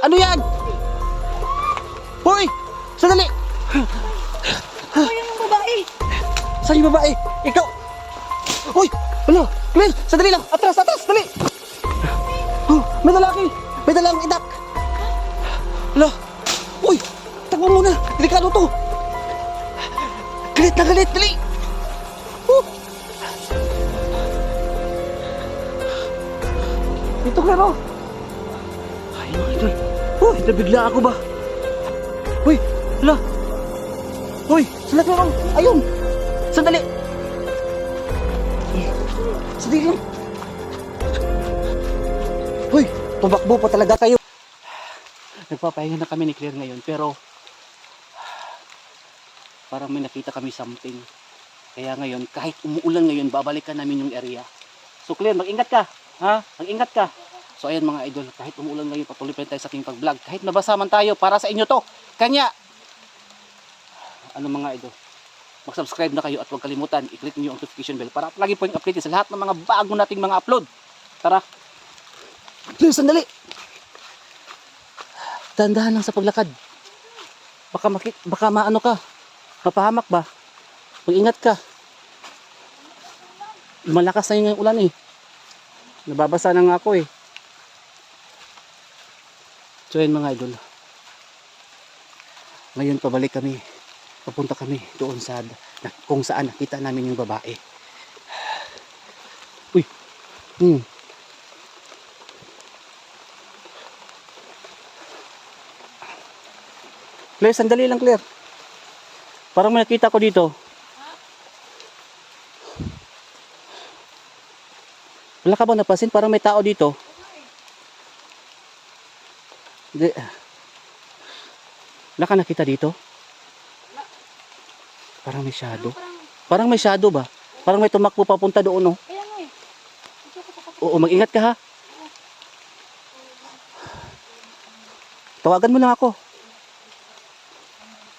Ano yan? Hoy! Sandali! Ano yung babae? Saan yung babae? Ikaw! Hoy! Ano? Claire! Sandali lang! Atras! Atras! Dali! Oh, may lalaki! May dalang idak! Hala! Uy! Takbo muna! Delikado to! Galit na galit! Dali! Oh! Dito, Claire, oh! Ay, mga idol! Uy! Nabigla ako ba? Uy! Hala! Uy! Sila, Claire, oh! Ayun! Sandali! Sandali lang! Uy! Tumakbo pa talaga kayo! Nagpapahinga na kami ni Claire ngayon pero parang may nakita kami something. Kaya ngayon, kahit umuulan ngayon, babalikan namin yung area. So Claire, mag-ingat ka. Ha? Mag-ingat ka. So ayan mga idol, kahit umuulan ngayon, patuloy pa tayo sa aking pag-vlog. Kahit nabasa man tayo, para sa inyo to. Kanya! Ano mga idol? Mag-subscribe na kayo at huwag kalimutan, i-click niyo ang notification bell para lagi po yung update sa lahat ng mga bago nating mga upload. Tara! Claire, sandali! Dahan-dahan lang sa paglakad. Baka makit, baka maano ka. Mapahamak ba? Mag-ingat ka. Malakas na yung ulan eh. Nababasa na nga ako eh. So yun mga idol. Ngayon pabalik kami. Papunta kami doon sa kung saan nakita namin yung babae. Uy. Hmm. Claire, sandali lang, Claire. Parang may nakita ko dito. Wala ka ba napansin? Parang may tao dito. Hindi. Wala ka nakita dito? Parang may shadow. Parang may shadow ba? Parang may tumakbo papunta doon, oh. Kaya nga eh. Oo, mag-ingat ka ha. Tawagan mo lang ako.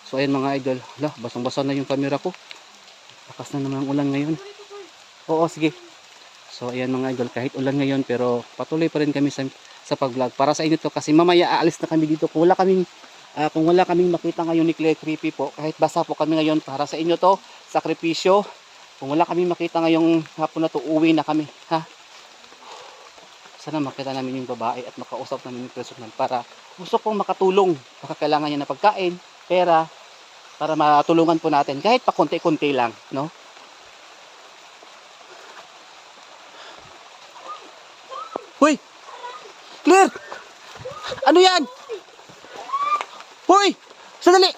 So ayan mga idol, hala, basang-basa na yung camera ko. Lakas na naman ang ulan ngayon. Oo, sige. So ayan mga idol, kahit ulan ngayon pero patuloy pa rin kami sa, sa pag-vlog. Para sa inyo to kasi mamaya aalis na kami dito. Kung wala kaming ah, kung wala kaming makita ngayon ni Clay Creepy po, kahit basa po kami ngayon para sa inyo to, sakripisyo. Kung wala kaming makita ngayong hapon na to, uwi na kami, ha? sana makita namin yung babae at makausap namin yung personal para gusto kong makatulong. Baka kailangan niya ng pagkain, pera, para matulungan po natin kahit pa konti-konti lang, no? Hoy! Claire! Ano yan? Hoy! Sandali!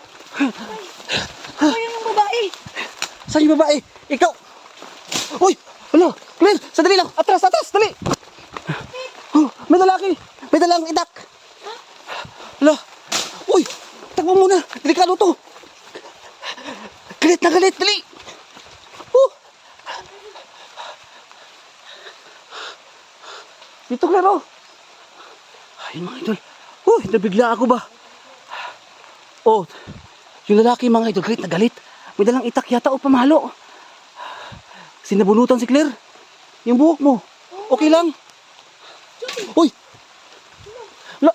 Ano yung babae? Saan yung babae? Ikaw! Hoy! Ano? Claire! Sandali lang! Atras! Atras! Dali! Oh, may lalaki! May dalang idak! Hala! Uy! Takbo muna! Delikado to! Galit na galit! Dali! Oh! Dito, Claire, oh! Ay, mga idol. Uy, nabigla ako ba? Oh, yung lalaki, mga idol, galit na galit. May dalang itak yata o pamalo. Sinabunutan si Claire. Yung buhok mo. Okay lang. Uy! La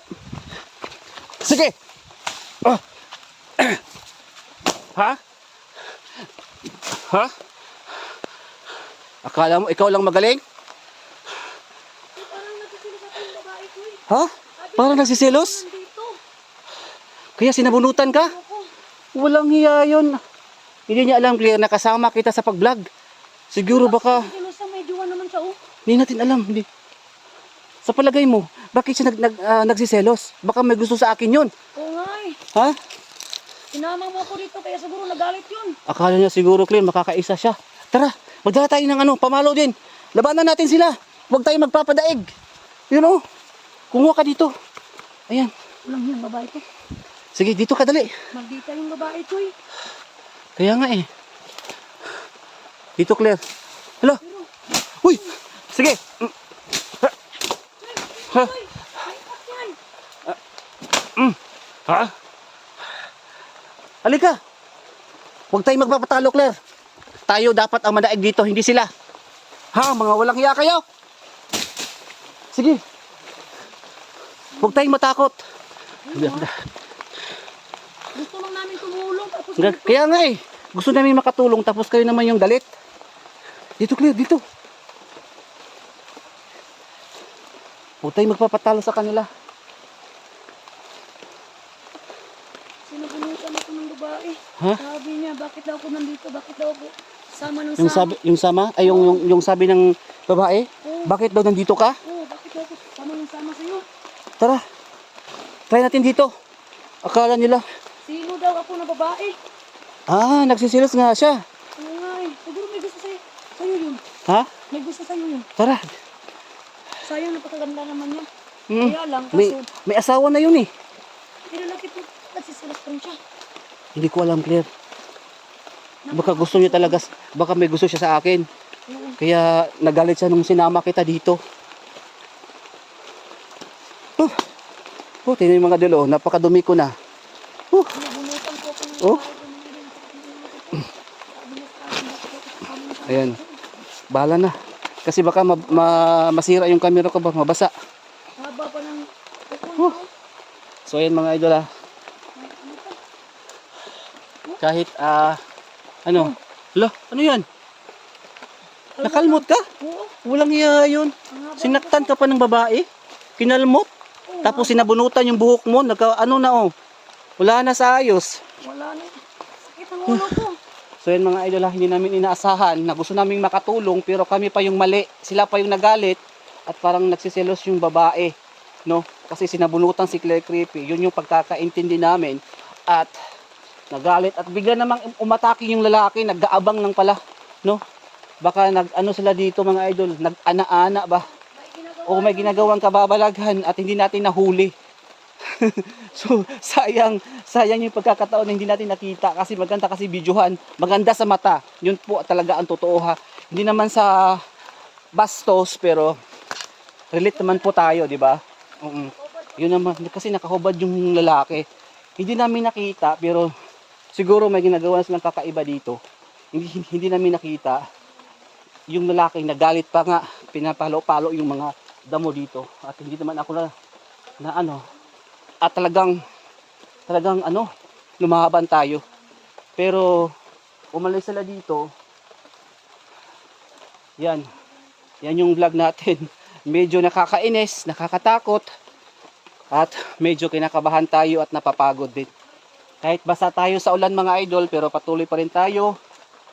Sige! Ah. Ha? Ha? Akala mo ikaw lang magaling? Parang nagsisilip Parang nagsisilos? Nandito. Kaya sinabunutan ka? Walang hiya yun. Hindi niya alam, Claire, na kasama kita sa pag-vlog. Siguro baka, oh. hindi natin alam. Hindi. Sa palagay mo, bakit siya nag, nag, ah, nagsiselos? Baka may gusto sa akin yun. Oo nga eh. Ha? Sinama mo ako dito kaya siguro nagalit yun. Akala niya siguro, Claire, makakaisa siya. Tara, magdala tayo ng ano, pamalo din. Labanan natin sila. Huwag tayo magpapadaig. You know? Kumuha ka dito. Ayan. Walang yung babae ko. Sige, dito ka dali. Maldita yung babae ko eh. Kaya nga eh. Dito, Claire. Hala. Uy! Sige. Mm. Ha? Yan. Ha? Halika. Huwag tayong magpapatalo, Claire. Tayo dapat ang madaig dito, hindi sila. Ha? Mga walang hiya kayo. Sige. Huwag tayong matakot. Gusto lang namin tumulong. Tapos Kaya nga eh, gusto namin makatulong tapos kayo naman yung galit. Dito clear, dito. Putay, magpapatalo sa kanila. Sinubunutan ako ng babae. Ha? Sabi niya, bakit daw ako nandito? Bakit daw ako sama ng Yung sama? sabi, yung sama, ay yung, yung, yung sabi ng babae, Oo, bakit daw nandito ka? oo, bakit daw ako sama ng sama sa'yo? Tara, try natin dito. Akala nila, Sino daw ako na babae? ah, nagsisilos nga siya. Oo nga eh. Siguro may gusto sa'yo. Sa'yo yun. Ha? May gusto sa'yo yun. Tara. Sayang, napakaganda naman niya. Hmm. Kaya lang, May, kaso, may asawa na yun eh. nilalaki po, nagsisilas pa rin siya. Hindi ko alam, Claire. Baka gusto niya talaga, baka may gusto siya sa akin. Oo. Kaya nagalit siya nung sinama kita dito. Oh, tingnan yung mga dulo. Napakadumi ko na. Oh. sama Ayan. Bahala na. Kasi baka ma- ma- masira yung camera ko ba, mabasa. Haba pa ng ko. So ayan mga idol ah. Kahit ah ano? Hala, ano yan? Nakalmot ka? Oo. Walang iya yun. Sinaktan ka pa ng babae. Kinalmot. Tapos sinabunutan yung buhok mo. Nagka, ano na oh. Wala na sa ayos. Wala na. Sakit ang ulo ko. So yun mga idol, ah, hindi namin inaasahan na gusto naming makatulong pero kami pa yung mali. Sila pa yung nagalit at parang nagsiselos yung babae. No? Kasi sinabunutan si Claire Creepy. Yun yung pagkakaintindi namin. At nagalit at bigla namang umatake yung lalaki. Nag-aabang lang pala. No? Baka nag ano sila dito mga idol, nag-ana-ana ba? O may ginagawang kababalaghan at hindi natin nahuli. so sayang sayang yung pagkakataon na hindi natin nakita kasi maganda kasi videohan. Maganda sa mata. Yun po talaga ang totoo ha. Hindi naman sa bastos pero relate naman po tayo di ba? Oo. yun naman kasi nakahubad yung lalaki. Hindi namin nakita pero siguro may ginagawa silang kakaiba dito. Hindi, hindi namin nakita yung lalaki nagalit pa nga pinapalo-palo yung mga damo dito. At hindi naman ako na na ano at talagang talagang ano lumaban tayo. Pero umalis sila dito. Yan. Yan yung vlog natin. Medyo nakakainis nakakatakot. At medyo kinakabahan tayo at napapagod din. Kahit basa tayo sa ulan mga idol pero patuloy pa rin tayo.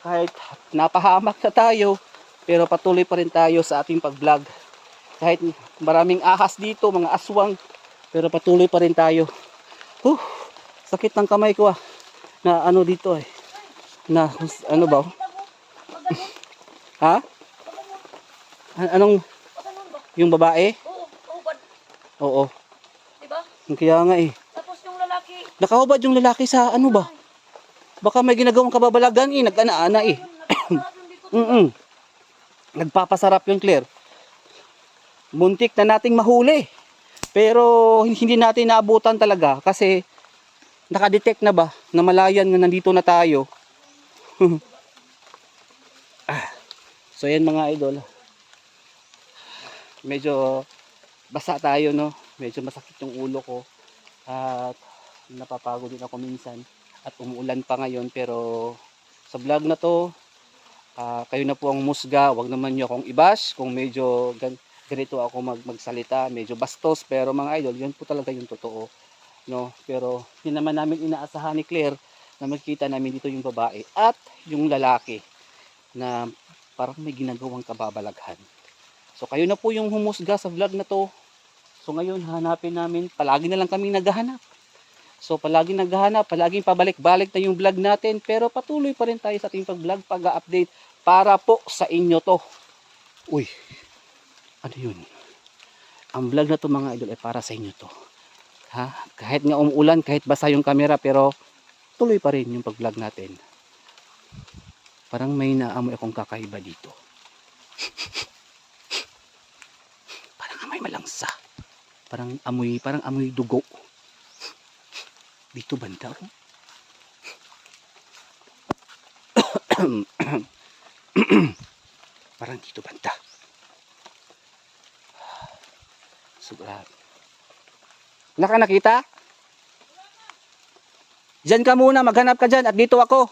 Kahit napahamak na tayo pero patuloy pa rin tayo sa ating pag-vlog kahit maraming ahas dito mga aswang pero patuloy pa rin tayo huh, sakit ng kamay ko ah na ano dito eh na ano ba oh? ha An- anong yung babae Oo, oo Diba? kaya nga eh Tapos yung lalaki. nakahubad yung lalaki sa ano ba baka may ginagawang kababalagan eh nag-ana-ana eh dito. Mm Nagpapasarap yung Claire. Muntik na nating mahuli. Pero hindi natin naabutan talaga kasi nakadetect na ba na malayan nga nandito na tayo. Ah. so yan mga idol. Medyo basa tayo no. Medyo masakit yung ulo ko. At napapagod din ako minsan. At umuulan pa ngayon pero sa vlog na to Ah, kayo na po ang musga, wag naman niyo akong ibash kung medyo gan ganito ako mag magsalita, medyo bastos pero mga idol, yun po talaga yung totoo. No, pero hindi naman namin inaasahan ni Claire na makita namin dito yung babae at yung lalaki na parang may ginagawang kababalaghan. So kayo na po yung humusga sa vlog na to. So ngayon hanapin namin, palagi na lang kaming naghahanap. So palagi naghahanap, palaging pabalik-balik na yung vlog natin pero patuloy pa rin tayo sa ating pag-vlog, pag-update para po sa inyo to. Uy, ano yun? Ang vlog na to mga idol ay para sa inyo to. Ha? Kahit nga umuulan, kahit basa yung camera pero tuloy pa rin yung pag-vlog natin. Parang may naamoy akong kakaiba dito. parang amoy malangsa. Parang amoy, parang amoy dugo. Dito banda oh. Parang dito banda. Wala ka nakita? Diyan ka muna, maghanap ka dyan at dito ako.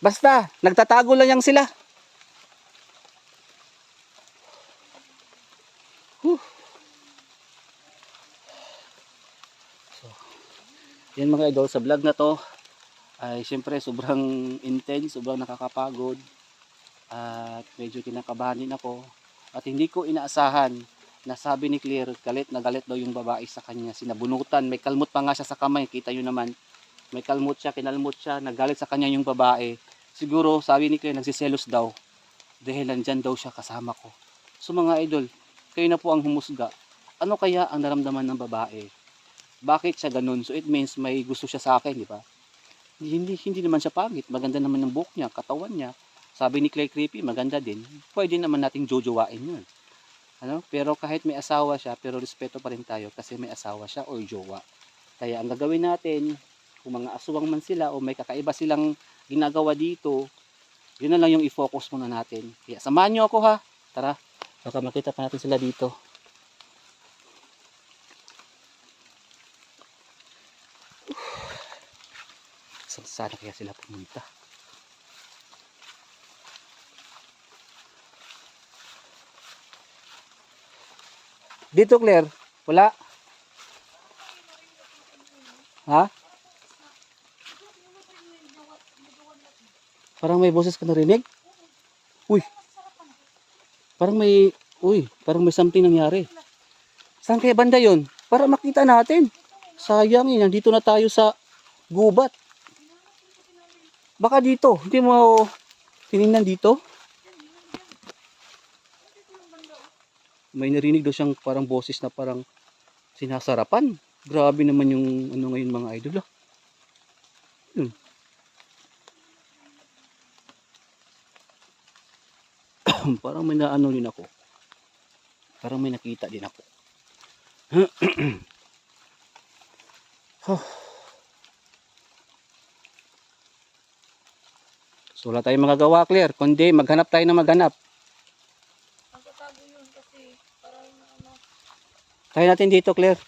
Basta, nagtatago lang yan sila. Whew. So, yan mga idol, sa vlog na to, ay siyempre sobrang intense, sobrang nakakapagod. At medyo kinakabahan din ako. At hindi ko inaasahan na sabi ni Claire, galit na galit daw yung babae sa kanya. Sinabunutan, may kalmot pa nga siya sa kamay, kita yun naman. May kalmot siya, kinalmot siya, nagalit sa kanya yung babae. Siguro, sabi ni Claire, nagsiselos daw. Dahil nandyan daw siya kasama ko. So mga idol, kayo na po ang humusga. Ano kaya ang naramdaman ng babae? Bakit siya ganun? So it means may gusto siya sa akin, di ba? Hindi, hindi naman siya pangit. Maganda naman yung buhok niya, katawan niya. Sabi ni Clay Creepy, maganda din. Pwede naman nating jojowain yun. Ano? Pero kahit may asawa siya, pero respeto pa rin tayo kasi may asawa siya or jowa. Kaya ang gagawin natin, kung mga aswang man sila o may kakaiba silang ginagawa dito, yun na lang yung i-focus muna natin. Kaya samahan nyo ako ha. Tara, baka makita pa natin sila dito. Saan kaya sila pumunta? Dito, Claire. Wala. Ha? Parang may boses ka narinig? Uy. Parang may, uy, parang may something nangyari. Saan kaya banda yon? Para makita natin. Sayang eh, nandito na tayo sa gubat. Baka dito, hindi mo tinignan dito? May narinig daw siyang parang boses na parang sinasarapan. Grabe naman yung ano ngayon mga idol ah. Hmm. parang may naano din ako. Parang may nakita din ako. Huh. So wala tayong magagawa, Claire. Kundi maghanap tayo ng maghanap. Ang tatago yun kasi para yung ano, Tayo natin dito, Claire.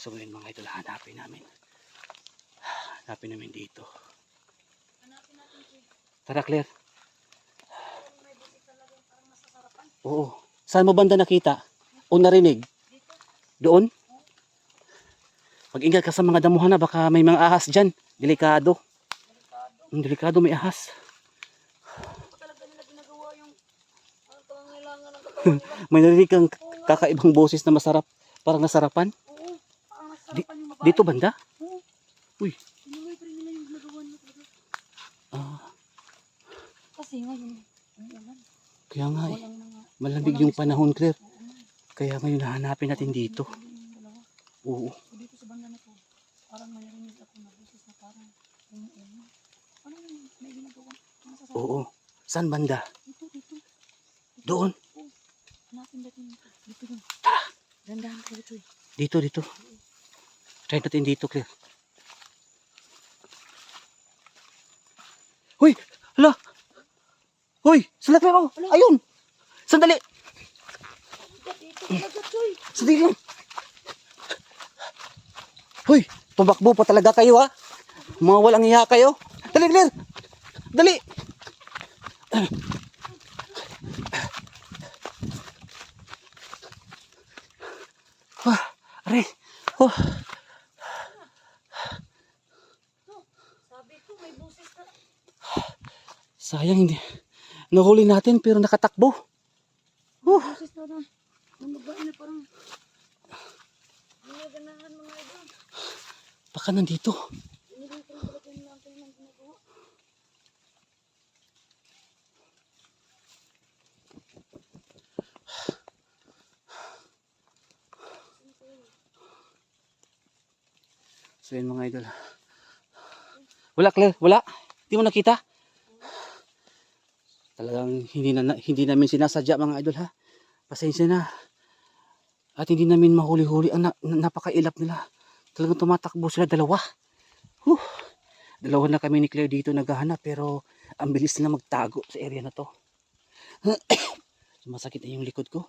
So ngayon mga idol, hanapin namin. Hanapin namin dito. hanapin natin si Tara, Claire. Oo. Saan mo banda nakita? O narinig? Dito, Doon? Mag-ingat ka sa mga damuhan na baka may mga ahas dyan. Delikado. delikado. Mm, Delikado may ahas. Ako talaga nila ginagawa yung parang pangangailangan ng katawan nila. May narinig kang kakaibang boses na masarap. Parang nasarapan. oo. Parang yung babae. Dito banda? Oo. Uy. Ah, Kasi ngayon, kaya nga eh. Malamig yung panahon, Claire. Kaya ngayon hahanapin natin dito. Oo. Dito sa banda na to, parang narinig ako na boses na parang umuuna. Ano may ginagawa? Oo. Saan banda? Dito, dito. Doon. Hanapin natin dito. Dito dun. Dandahan ka dito. Dito. Try natin dito, Claire. Hoy! Hala! Hoy! Sila, Claire, oh! Ayun! Sandali! Sandali! Hoy! Tumakbo pa talaga kayo, ha? Mga walang iya kayo. Dali, Claire! Dali! Oh, Sabi ko, may boses na. sayang hindi. Nahuli natin pero nakatakbo. May boses na na. Ang babae parang ginaganahan mga idol. Baka nandito. Inilang ko lang talaga yung lang kayo ng ginagawa. So yun mga idol. Wala Claire, wala. Hindi mo nakita. Talagang hindi na hindi namin sinasadya mga idol ha. Pasensya na. At hindi namin mahuli-huli ang na, na- napakailap nila. Talagang tumatakbo sila dalawa. Huh. Dalawa na kami ni Claire dito naghahanap pero ang bilis nila magtago sa area na to. Sumasakit na yung likod ko.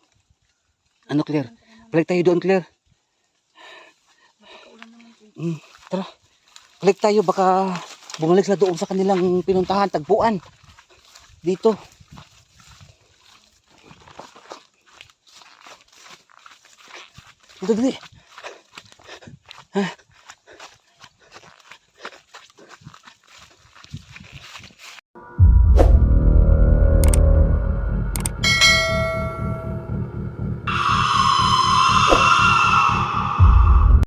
Ano Claire? Balik tayo doon, Claire. Mm, tara. Balik tayo, baka bumalik sila doon sa kanilang pinuntahan, tagpuan. Dito. Dito. Ha?